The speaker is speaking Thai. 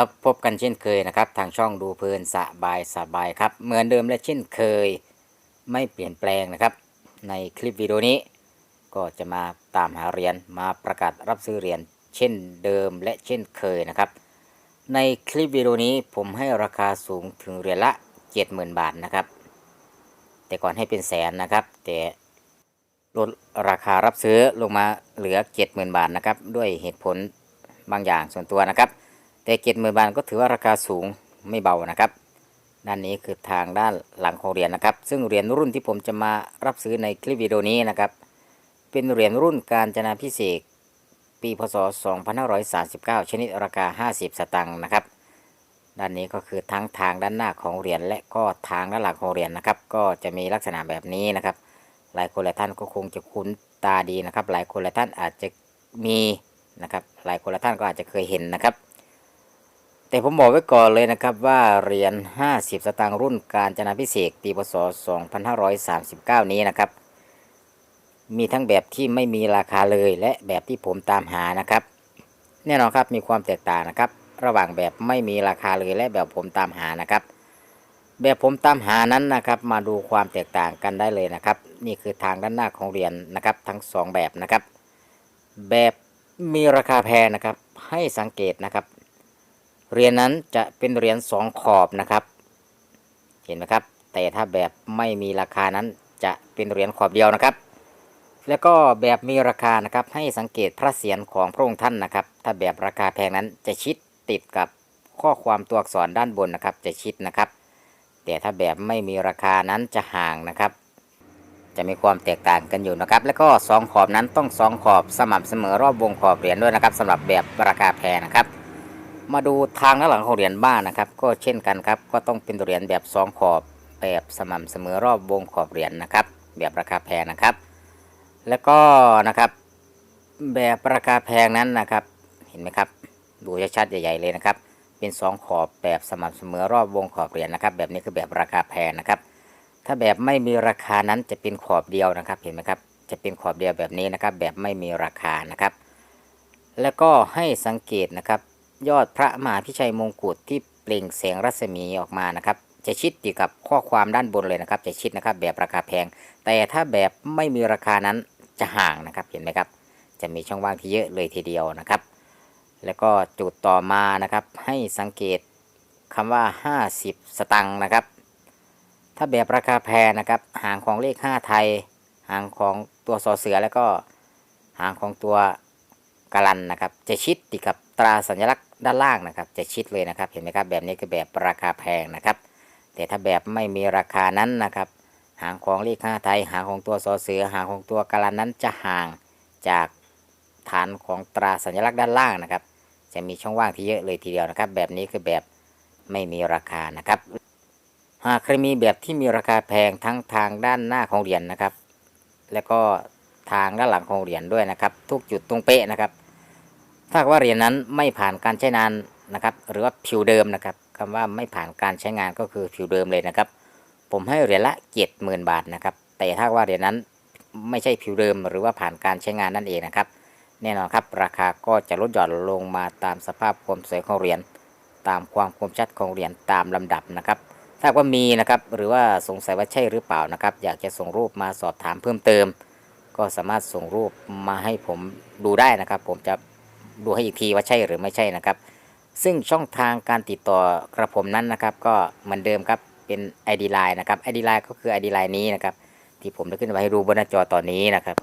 ครับพบกันเช่นเคยนะครับ ทางช่องดูเพลินสบายสบายครับ เหมือนเดิมและเช่นเคย ไม่เปลี่ยนแปลงนะครับ ในคลิปวิดีโอนี้ ก็จะมาตามหาเหรียญมาประกาศรับซื้อเหรียญเช่นเดิมและเช่นเคยนะครับ ในคลิปวิดีโอนี้ผมให้ราคาสูงถึงเหรียญละ 70,000 บาทนะครับ แต่ก่อนให้เป็นแสนนะครับ แต่ลดราคารับซื้อลงมาเหลือ 70,000 บาทนะครับ ด้วยเหตุผลบางอย่างส่วนตัวนะครับ แต่เจ็ดหมื่นบาทก็ถือว่าราคาสูงไม่เบานะครับ ด้านนี้คือทางด้านหลังของเหรียญนะครับ ซึ่งเหรียญรุ่นที่ผมจะมารับซื้อในคลิปวิดีโอนี้นะครับ เป็นเหรียญรุ่นการจนาพิเศษปีพศ 2539 ชนิดราคา 50 สตางค์นะครับ ด้านนี้ก็คือทั้งทางด้านหน้าของเหรียญและก็ทางด้านหลังของเหรียญนะครับ ก็จะมีลักษณะแบบนี้นะครับ หลายคนหลายท่านก็คงจะคุ้นตาดีนะครับ หลายคนหลายท่านอาจจะมีนะครับ หลายคนหลายท่านก็อาจจะเคยเห็นนะครับ แต่ผมบอกไว้ก่อนเลยนะครับว่าเหรียญ 50 สตางค์รุ่นการจนาพิเศษปีพศ 2539 นี้นะครับ มีทั้งแบบที่ไม่มีราคาเลยและแบบที่ผมตามหานะครับ แน่นอนครับมีความแตกต่างนะครับ ระหว่างแบบไม่มีราคาเลยและแบบผมตามหานะครับ แบบผมตามหานั้นนะครับ มาดูความแตกต่างกันได้เลยนะครับ นี่คือทางด้านหน้าของเหรียญนะครับ ทั้งสองแบบนะครับ แบบมีราคาแพงนะครับ ให้สังเกตนะครับ เหรียญนั้นจะเป็นเหรียญสองขอบนะครับ เห็นไหมครับ แต่ถ้าแบบไม่มีราคานั้นจะเป็นเหรียญขอบเดียวนะครับ แล้วก็แบบมีราคานะครับให้สังเกตพระเศียรของพระองค์ท่านนะครับ ถ้าแบบราคาแพงนั้นจะชิดติดกับข้อความตัวอักษรด้านบนนะครับ จะชิดนะครับ แต่ถ้าแบบไม่มีราคานั้นจะห่างนะครับ จะมีความแตกต่างกันอยู่นะครับ แล้วก็สองขอบนั้นต้องสองขอบสม่ำเสมอรอบวงขอบเหรียญด้วยนะครับสำหรับแบบราคาแพงนะครับ มาดูทางด้านหลังของเหรียญบ้านนะครับ ก็เช่นกันครับ ก็ต้องเป็นเหรียญแบบสองขอบแบบสม่ำเสมอรอบวงขอบเหรียญนะครับ แบบราคาแพงนะครับ แล้วก็นะครับแบบราคาแพงนั้นนะครับ เห็นไหมครับ ดูชัดๆใหญ่ ๆ เลยนะครับ เป็นสองขอบแบบสม่ำเสมอรอบวงขอบเหรียญนะครับ แบบนี้คือแบบราคาแพงนะครับ ถ้าแบบไม่มีราคานั้นจะเป็นขอบเดียวนะครับ เห็นไหมครับ จะเป็นขอบเดียวแบบนี้นะครับ แบบไม่มีราคานะครับ แล้วก็ให้สังเกตนะครับ ยอดพระมหาพิชัยมงกุฎที่เปล่งแสงรัศมีออกมานะครับ จะชิดอยู่กับข้อความด้านบนเลยนะครับ จะชิดนะครับแบบราคาแพง แต่ถ้าแบบไม่มีราคานั้นจะห่างนะครับเห็นไหมครับ จะมีช่องว่างที่เยอะเลยทีเดียวนะครับ แล้วก็จุดต่อมานะครับ ให้สังเกตคำว่า 50 สตังค์นะครับ ถ้าแบบราคาแพงนะครับหางของเลข 5 ไทย หางของตัวสอเสือแล้วก็หางของตัวกาลันนะครับ จะชิดติดกับ ตราสัญลักษณ์ด้านล่างนะครับ จะชิดเลยนะครับ เห็นไหมครับแบบนี้คือแบบราคาแพงนะครับ แต่ถ้าแบบไม่มีราคานั้นนะครับ หางของเลข5ไทยหางของตัวสอเสือหางของตัวกาลันนั้นจะห่างจากฐานของตราสัญลักษณ์ด้านล่างนะครับ จะมีช่องว่างที่เยอะเลยทีเดียวนะครับ แบบนี้คือแบบไม่มีราคานะครับ หากใครมีแบบที่มีราคาแพงทั้งทางด้านหน้าของเหรียญนะครับ แล้วก็ทางด้านหลังของเหรียญด้วยนะครับ ทุกจุดตรงเป๊ะนะครับ ถ้าว่าเหรียญนั้นไม่ผ่านการใช้งานนะครับ หรือว่าผิวเดิมนะครับคำว่าไม่ผ่านการใช้งานก็คือผิวเดิมเลยนะครับ ผมให้เหรียญละเจ็ดหมื่นบาทนะครับ แต่ถ้าว่าเหรียญนั้นไม่ใช่ผิวเดิมหรือว่าผ่านการใช้งานนั่นเองนะครับ แน่นอนครับ ราคาก็จะลดหย่อนลงมาตามสภาพความสวยของเหรียญตามความคมชัดของเหรียญตามลำดับนะครับถ้าว่ามีนะครับหรือว่าสงสัยว่าใช่หรือเปล่านะครับ อยากจะส่งรูปมาสอบถามเพิ่มเติม ก็สามารถส่งรูปมาให้ผมดูได้นะครับ ผมจะ ดูให้อีกทีว่าใช่หรือไม่ใช่นะครับ ซึ่งช่องทางการติดต่อกระผมนั้นนะครับ ก็เหมือนเดิมครับเป็น ID Line นะครับ ID Line ก็คือ ID Line นี้นะครับ ที่ผมได้ขึ้นไว้ให้ดูบนหน้าจอตอนนี้นะครับ